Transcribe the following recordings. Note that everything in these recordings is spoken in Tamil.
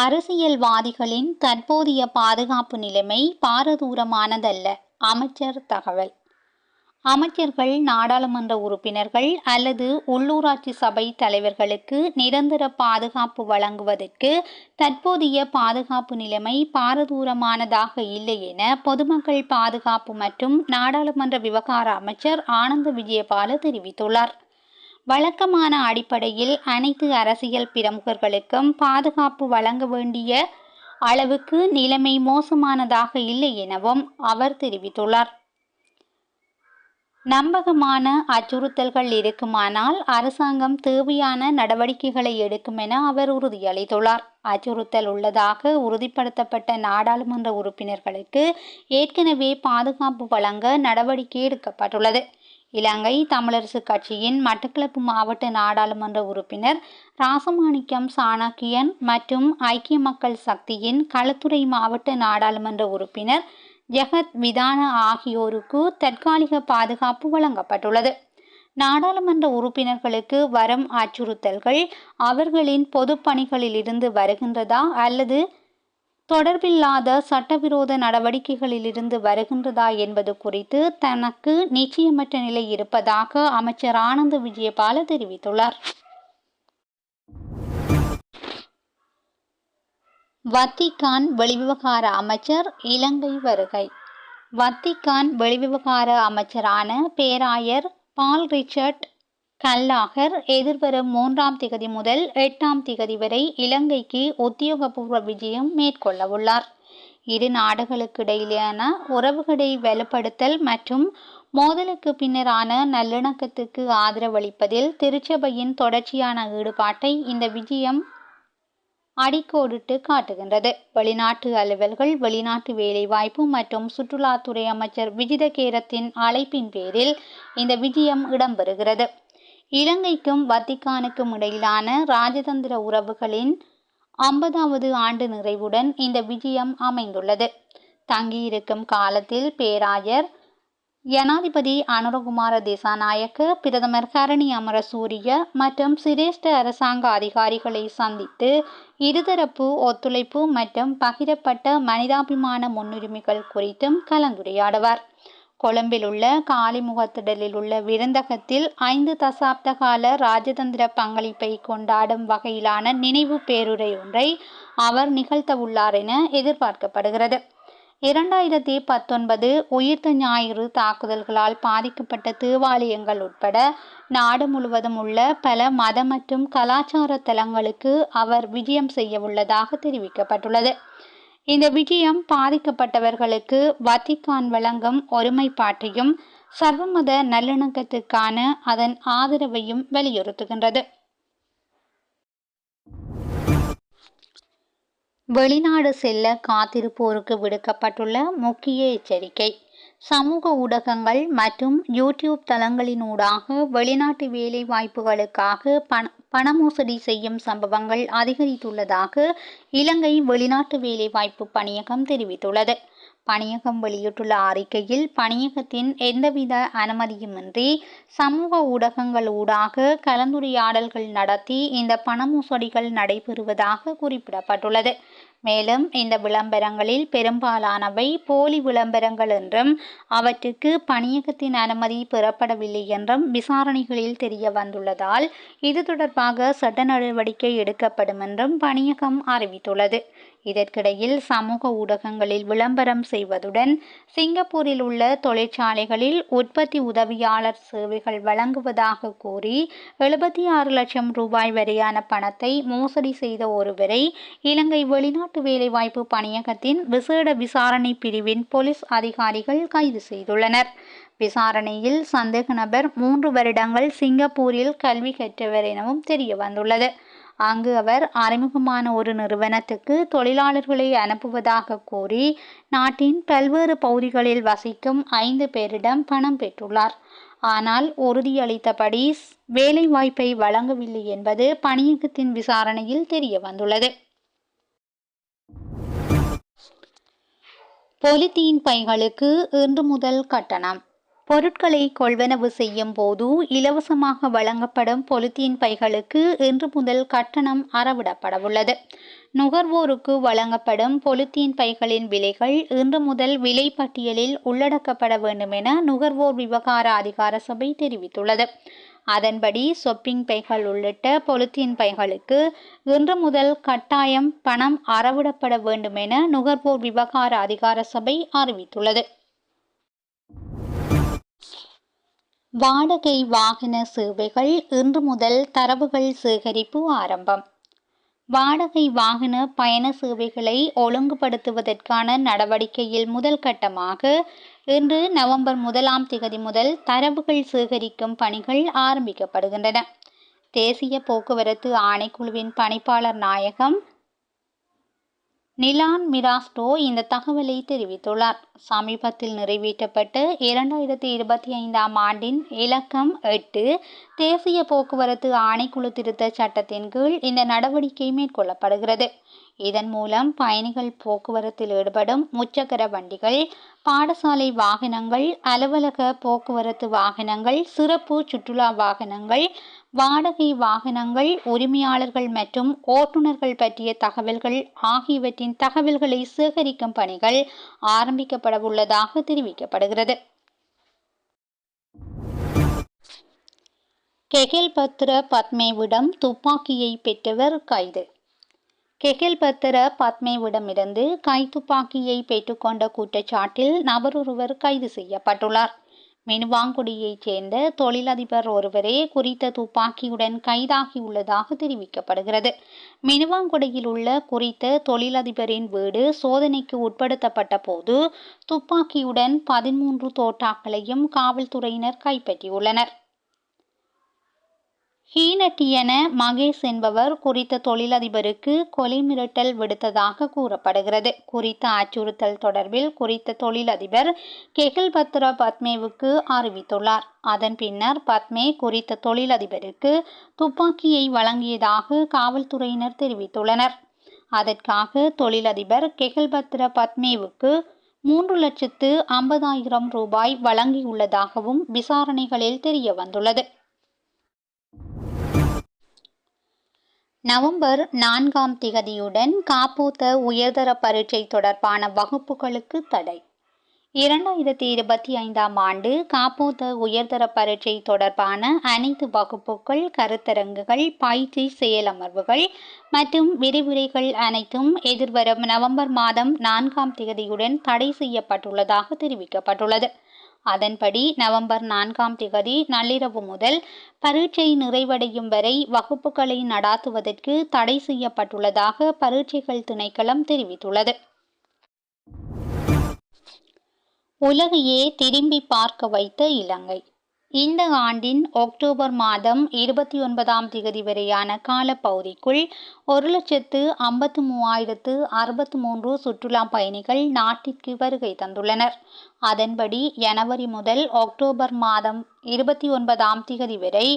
அரசியல்வாதிகளின் தற்போதைய பாதுகாப்பு நிலைமை பாரதூரமானதல்ல அமைச்சர் தகவல். அமைச்சர்கள் நாடாளுமன்ற உறுப்பினர்கள் அல்லது உள்ளூராட்சி சபை தலைவர்களுக்கு நிரந்தர பாதுகாப்பு வழங்குவதற்கு தற்போதைய பாதுகாப்பு நிலைமை பாரதூரமானதாக இல்லை என பொதுமக்கள் பாதுகாப்பு மற்றும் நாடாளுமன்ற விவகார அமைச்சர் ஆனந்த விஜயபால தெரிவித்துள்ளார். வழக்கமான அடிப்படையில் அனைத்து அரசியல் பிரமுகர்களுக்கும் பாதுகாப்பு வழங்க வேண்டிய அளவுக்கு நிலைமை மோசமானதாக இல்லை எனவும் அவர் தெரிவித்துள்ளார். நம்பகமான அச்சுறுத்தல்கள் இருக்குமானால் அரசாங்கம் தேவையான நடவடிக்கைகளை எடுக்கும் என அவர் உறுதியளித்துள்ளார். அச்சுறுத்தல் உள்ளதாக உறுதிப்படுத்தப்பட்ட நாடாளுமன்ற உறுப்பினர்களுக்கு ஏற்கனவே பாதுகாப்பு வழங்க நடவடிக்கை எடுக்கப்பட்டுள்ளது. இலங்கை தமிழரசு கட்சியின் மட்டக்களப்பு மாவட்ட நாடாளுமன்ற உறுப்பினர் ராசமாணிக்கம் சாணக்கியன் மற்றும் ஐக்கிய மக்கள் சக்தியின் களத்துறை மாவட்ட நாடாளுமன்ற உறுப்பினர் ஜெகத் விதான ஆகியோருக்கு தற்காலிக பாதுகாப்பு வழங்கப்பட்டுள்ளது. நாடாளுமன்ற உறுப்பினர்களுக்கு வரும் அச்சுறுத்தல்கள் அவர்களின் பொது பணிகளிலிருந்து வருகின்றதா அல்லது தொடர்பில்லாத சட்டவிரோத நடவடிக்கைகளிலிருந்து வருகின்றதா என்பது குறித்து தனக்கு நிச்சயமற்ற நிலை இருப்பதாக அமைச்சர் ஆனந்த விஜயபால தெரிவித்துள்ளார். வத்திகான் வெளிவிவகார அமைச்சர் இலங்கை வருகை. வத்திக்கான் வெளிவிவகார அமைச்சரான பேராயர் பால் ரிச்சர்ட் கல்லாகர் எதிர்வரும் மூன்றாம் திகதி முதல் எட்டாம் திகதி வரை இலங்கைக்கு உத்தியோகபூர்வ விஜயம் மேற்கொள்ளவுள்ளார் இரு நாடுகளுக்கிடையிலான உறவுகளை வலுப்படுத்தல் மற்றும் மோதலுக்கு பின்னரான நல்லிணக்கத்துக்கு ஆதரவளிப்பதில் திருச்சபையின் தொடர்ச்சியான ஈடுபாட்டை இந்த விஜயம் அடிக்கோடிட்டு காட்டுகின்றது. வெளிநாட்டு அலுவல்கள் வெளிநாட்டு வேலைவாய்ப்பு மற்றும் சுற்றுலாத்துறை அமைச்சர் விஜித கேரத்தின் அழைப்பின் பேரில் இந்த விஜயம் இடம்பெறுகிறது. இலங்கைக்கும் வத்திக்கானுக்கும் இடையிலான ராஜதந்திர உறவுகளின் ஐம்பதாவது ஆண்டு நிறைவுடன் இந்த விஜயம் அமைந்துள்ளது. தங்கியிருக்கும் காலத்தில் பேராயர் ஜனாதிபதி அனுரகுமார திசாநாயக்க பிரதமர் கரணி அமரசூரிய மற்றும் சிரேஷ்ட அரசாங்க அதிகாரிகளை சந்தித்து இருதரப்பு ஒத்துழைப்பு மற்றும் பகிரப்பட்ட மனிதாபிமான முன்னுரிமைகள் குறித்தும் கலந்துரையாடுவார். கொழும்பில் உள்ள காலிமுகத்திடலில் உள்ள விருந்தகத்தில் ஐந்து தசாப்த கால ராஜதந்திர பங்களிப்பை கொண்டாடும் வகையிலான நினைவு பேருரை ஒன்றை அவர் நிகழ்த்தவுள்ளார் என எதிர்பார்க்கப்படுகிறது. இரண்டாயிரத்தி பத்தொன்பது உயிர்த்த ஞாயிறு தாக்குதல்களால் பாதிக்கப்பட்ட தேவாலயங்கள் உட்பட நாடு முழுவதும் உள்ள பல மத மற்றும் கலாச்சார தலங்களுக்கு அவர் விஜயம் செய்ய உள்ளதாக தெரிவிக்கப்பட்டுள்ளது. இந்த விஜயம் பாதிக்கப்பட்டவர்களுக்கு வத்திக்கான் வழங்கும் ஒருமைப்பாட்டையும் சர்வமத நல்லிணக்கத்துக்கான அதன் ஆதரவையும் வலியுறுத்துகின்றது வெளிநாடு செல்ல காத்திருப்போருக்கு விடுக்கப்பட்டுள்ள முக்கிய எச்சரிக்கை சமூக ஊடகங்கள் மற்றும் யூடியூப் தளங்களினூடாக வெளிநாட்டு வேலை வாய்ப்புகளுக்காக பண பண மோசடி செய்யும் சம்பவங்கள் அதிகரித்துள்ளதாக இலங்கை வெளிநாட்டு வேலைவாய்ப்பு பணியகம் தெரிவித்துள்ளது. பணியகம் வெளியிட்டுள்ள அறிக்கையில் பணியகத்தின் எந்தவித அனுமதியுமின்றி சமூக ஊடகங்கள் ஊடாக கலந்துரையாடல்கள் நடத்தி இந்த பண மோசடிகள் நடைபெறுவதாக குறிப்பிடப்பட்டுள்ளது. மேலும் இந்த விளம்பரங்களில் பெரும்பாலானவை போலி விளம்பரங்கள் என்றும் அவற்றுக்கு பணியகத்தின் அனுமதி பெறப்படவில்லை என்றும் விசாரணைகளில் தெரிய வந்துள்ளதால் இது தொடர்பாக சட்ட நடவடிக்கை எடுக்கப்படும் என்றும் பணியகம் அறிவித்துள்ளது. இதற்கிடையில் சமூக ஊடகங்களில் விளம்பரம் செய்வதுடன் சிங்கப்பூரில் உள்ள தொழிற்சாலைகளில் உற்பத்தி உதவியாளர் சேவைகள் வழங்குவதாக கூறி எழுபத்தி ஆறு லட்சம் ரூபாய் வரையான பணத்தை மோசடி செய்த ஒருவரை இலங்கை வெளிநாட்டு வேலைவாய்ப்பு பணியகத்தின் விசேட விசாரணை பிரிவின் போலீஸ் அதிகாரிகள் கைது செய்துள்ளனர். விசாரணையில் சந்தேக நபர் மூன்று வருடங்கள் சிங்கப்பூரில் கல்வி கற்றவர் எனவும் தெரிய வந்துள்ளது. அங்கு அவர் அறிமுகமான ஒரு நிறுவனத்துக்கு தொழிலாளர்களை அனுப்புவதாக கூறி நாட்டின் பல்வேறு பகுதிகளில் வசிக்கும் ஐந்து பேரிடம் பணம் பெற்றுள்ளார். ஆனால் உறுதியளித்தபடி வேலைவாய்ப்பை வழங்கவில்லை என்பது பணியகத்தின் விசாரணையில் தெரிய வந்துள்ளது. பொலித்தீன் பைகளுக்கு இன்று முதல் கட்டணம். பொருட்களை கொள்வனவு செய்யும் போது இலவசமாக வழங்கப்படும் பொலித்தீன் பைகளுக்கு இன்று முதல் கட்டணம் அறவிடப்படவுள்ளது. நுகர்வோருக்கு வழங்கப்படும் பொலித்தீன் பைகளின் விலைகள் இன்று முதல் விலை பட்டியலில் உள்ளடக்கப்பட வேண்டும் என நுகர்வோர் விவகார அதிகார சபை தெரிவித்துள்ளது. அதன்படி சொப்பிங் பைகள் உள்ளிட்ட பொலித்தீன் பைகளுக்கு இன்று முதல் கட்டாயம் பணம் அறவிடப்பட வேண்டும் என நுகர்வோர் விவகார அதிகார சபை அறிவித்துள்ளது. வாடகை வாகன சேவைகள் இன்று முதல் தரவுகள் சேகரிப்பு ஆரம்பம். வாடகை வாகன பயண சேவைகளை ஒழுங்குபடுத்துவதற்கான நடவடிக்கையில் முதல் கட்டமாக இன்று நவம்பர் முதலாம் திகதி முதல் தரவுகள் சேகரிக்கும் பணிகள் ஆரம்பிக்கப்படுகின்றன. தேசிய போக்குவரத்து ஆணைக்குழுவின் பணிப்பாளர் நாயகம் நிலான் மிராஸ்டோ இந்த தகவலை தெரிவித்துள்ளார். சமீபத்தில் நிறைவேற்றப்பட்ட இரண்டாயிரத்தி இருபத்தி ஐந்தாம் ஆண்டின் இலக்கம் எட்டு தேசிய போக்குவரத்து ஆணைக்குழு திருத்த சட்டத்தின் கீழ் இந்த நடவடிக்கை மேற்கொள்ளப்படுகிறது. இதன் மூலம் பயணிகள் போக்குவரத்தில் ஈடுபடும் முச்சக்கர வண்டிகள் பாடசாலை வாகனங்கள் அலுவலக போக்குவரத்து வாகனங்கள் சிறப்பு சுற்றுலா வாகனங்கள் வாடகை வாகனங்கள் உரிமையாளர்கள் மற்றும் ஓட்டுநர்கள் பற்றிய தகவல்கள் ஆகியவற்றின் தகவல்களை சேகரிக்கும் பணிகள் ஆரம்பிக்கப்படவுள்ளதாக தெரிவிக்கப்படுகிறது. கெகில்பத்ர பத்மேவிடம் துப்பாக்கியை பெற்றவர் கைது. கெகில்பத்ர பத்மேவிடமிருந்து கைத்துப்பாக்கியை பெற்றுக்கொண்ட குற்றச்சாட்டில் நபரொருவர் கைது செய்யப்பட்டுள்ளார். மினுவாங்குடியைச் சேர்ந்த தொழிலதிபர் ஒருவரே குறித்த துப்பாக்கியுடன் கைதாகியுள்ளதாக தெரிவிக்கப்படுகிறது. மினுவாங்குடியில் உள்ள குறித்த தொழிலதிபரின் வீடு சோதனைக்கு உட்படுத்தப்பட்ட போது துப்பாக்கியுடன் பதிமூன்று தோட்டாக்களையும் காவல்துறையினர் கைப்பற்றியுள்ளனர். ஹீனட்டியன மகேஷ் என்பவர் குறித்த தொழிலதிபருக்கு கொலை மிரட்டல் விடுத்ததாக கூறப்படுகிறது. குறித்த அச்சுறுத்தல் தொடர்பில் குறித்த தொழிலதிபர் கெகில்பத்ர பத்மேவுக்கு அறிவித்துள்ளார். அதன் பின்னர் பத்மே குறித்த தொழிலதிபருக்கு துப்பாக்கியை வழங்கியதாக காவல்துறையினர் தெரிவித்துள்ளனர். அதற்காக தொழிலதிபர் கெகில்பத்ர பத்மேவுக்கு மூன்று லட்சத்து ஐம்பதாயிரம் ரூபாய் வழங்கியுள்ளதாகவும் விசாரணைகளில் தெரிய வந்துள்ளது நவம்பர் நான்காம் திகதியுடன் காப்பூத்த உயர்தர பரீட்சை தொடர்பான வகுப்புகளுக்கு தடை. இரண்டாயிரத்தி இருபத்தி ஐந்தாம் ஆண்டு காப்பூத்த உயர்தர பரீட்சை தொடர்பான அனைத்து வகுப்புகள் கருத்தரங்குகள் பயிற்சி செயலமர்வுகள் மற்றும் விரிவுரைகள் அனைத்தும் எதிர்வரும் நவம்பர் மாதம் நான்காம் திகதியுடன் தடை செய்யப்பட்டுள்ளதாக தெரிவிக்கப்பட்டுள்ளது. அதன்படி நவம்பர் நான்காம் திகதி நள்ளிரவு முதல் பரீட்சை நிறைவடையும் வரை வகுப்புகளை நடாத்துவதற்கு தடை செய்யப்பட்டுள்ளதாக பரீட்சைகள் திணைக்களம் தெரிவித்துள்ளது. உலகையே திரும்பி பார்க்க வைத்த இலங்கை. இந்த ஆண்டின் அக்டோபர் மாதம் இருபத்தி ஒன்பதாம் திகதி வரையான காலப்பகுதிக்குள் ஒரு லட்சத்து ஐம்பத்து மூவாயிரத்து அறுபத்து மூன்று சுற்றுலா பயணிகள் நாட்டிற்கு வருகை தந்துள்ளனர். அதன்படி ஜனவரி முதல் அக்டோபர் மாதம் இருபத்தி ஒன்பதாம் திகதி வரை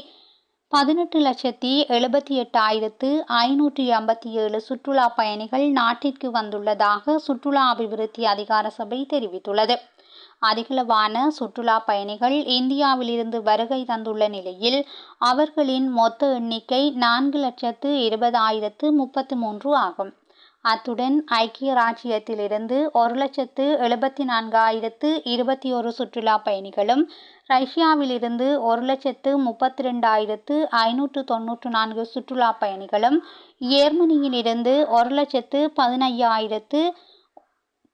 பதினெட்டு லட்சத்தி எழுபத்தி எட்டாயிரத்து ஐநூற்றி ஐம்பத்தி ஏழு சுற்றுலா பயணிகள் நாட்டிற்கு வந்துள்ளதாக சுற்றுலா அபிவிருத்தி அதிகார சபை தெரிவித்துள்ளது. அதிகளவான சுற்றுலா பயணிகள் இந்தியாவிலிருந்து வருகை தந்துள்ள நிலையில் அவர்களின் மொத்த எண்ணிக்கை நான்கு லட்சத்து இருபதாயிரத்து முப்பத்து மூன்று ஆகும். அத்துடன் ஐக்கிய ராஜ்யத்திலிருந்து ஒரு லட்சத்து எழுபத்தி நான்காயிரத்து இருபத்தி ஒரு சுற்றுலா பயணிகளும் ரஷ்யாவிலிருந்து ஒரு லட்சத்து முப்பத்தி ரெண்டாயிரத்து ஐநூற்று தொன்னூற்று நான்கு சுற்றுலா பயணிகளும் ஜேர்மனியிலிருந்து ஒரு லட்சத்து பதினையாயிரத்து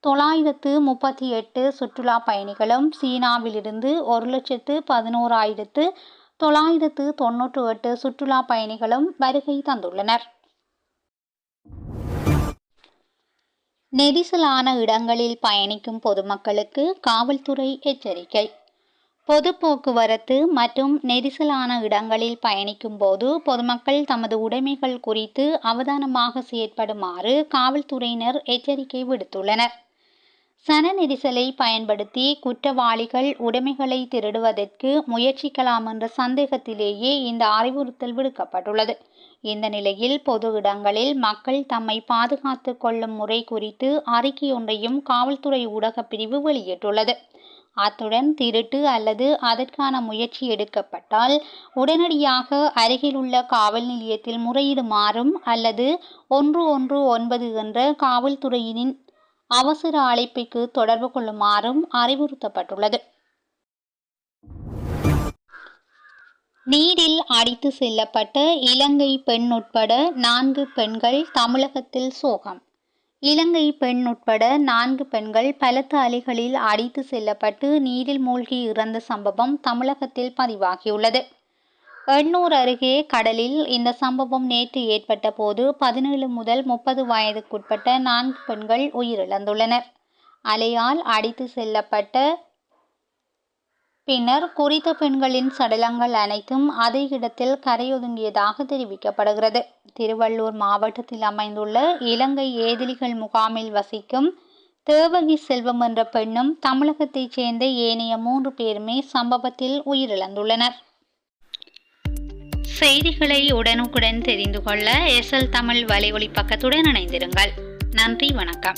தொள்ளாயிரத்து முப்பத்தி எட்டு சுற்றுலா பயணிகளும் சீனாவிலிருந்து ஒரு லட்சத்து பதினோராயிரத்து தொள்ளாயிரத்து தொன்னூற்று எட்டு சுற்றுலா பயணிகளும் வருகை தந்துள்ளனர். நெரிசலான இடங்களில் பயணிக்கும் பொதுமக்களுக்கு காவல்துறை எச்சரிக்கை. பொது போக்குவரத்து மற்றும் நெரிசலான இடங்களில் பயணிக்கும் போது பொதுமக்கள் தமது உடைமைகள் குறித்து அவதானமாக செயற்படுமாறு காவல்துறையினர் எச்சரிக்கை விடுத்துள்ளனர். சன நெரிசலை பயன்படுத்தி குற்றவாளிகள் உடைமைகளை திருடுவதற்கு முயற்சிக்கலாம் என்ற சந்தேகத்திலேயே இந்த அறிவுறுத்தல் விடுக்கப்பட்டுள்ளது. இந்த நிலையில் பொது இடங்களில் மக்கள் தம்மை பாதுகாத்து கொள்ளும் முறை குறித்து அறிக்கை ஒன்றையும் காவல்துறை ஊடகப் பிரிவு வெளியிட்டுள்ளது. அத்துடன் திருட்டு அல்லது அதற்கான முயற்சி எடுக்கப்பட்டால் உடனடியாக அருகிலுள்ள காவல் நிலையத்தில் முறையிடுமாறும் அல்லது ஒன்று ஒன்று ஒன்பது என்ற காவல்துறையினின் அவசர அழைப்புக்கு தொடர்பு கொள்ளுமாறும் அறிவுறுத்தப்பட்டுள்ளது. நீரில் அடித்து செல்லப்பட்ட இலங்கை பெண் உட்பட நான்கு பெண்கள் தமிழகத்தில் சோகம். இலங்கை பெண் உட்பட நான்கு பெண்கள் பலத்த அலைகளில் அடித்து செல்லப்பட்டு நீரில் மூழ்கி இறந்த சம்பவம் தமிழகத்தில் பதிவாகியுள்ளது. எண்ணூர் அருகே கடலில் இந்த சம்பவம் நேற்று ஏற்பட்ட போது பதினேழு முதல் முப்பது வயதுக்குட்பட்ட நான்கு பெண்கள் உயிரிழந்துள்ளனர். அலையால் அடித்து செல்லப்பட்ட பின்னர் குறித்த பெண்களின் சடலங்கள் அனைத்தும் அதே இடத்தில் கரையொதுங்கியதாக தெரிவிக்கப்படுகிறது. திருவள்ளூர் மாவட்டத்தில் அமைந்துள்ள இலங்கை ஏதிலிகள் முகாமில் வசிக்கும் தேவகி செல்வம் என்ற பெண்ணும் தமிழகத்தைச் சேர்ந்த ஏனைய மூன்று பேருமே சம்பவத்தில் உயிரிழந்துள்ளனர். செய்திகளை உடனுக்குடன் தெரிந்து கொள்ள எஸ்எல் தமிழ் வலையொலி பக்கத்துடன் இணைந்திருங்கள். நன்றி வணக்கம்.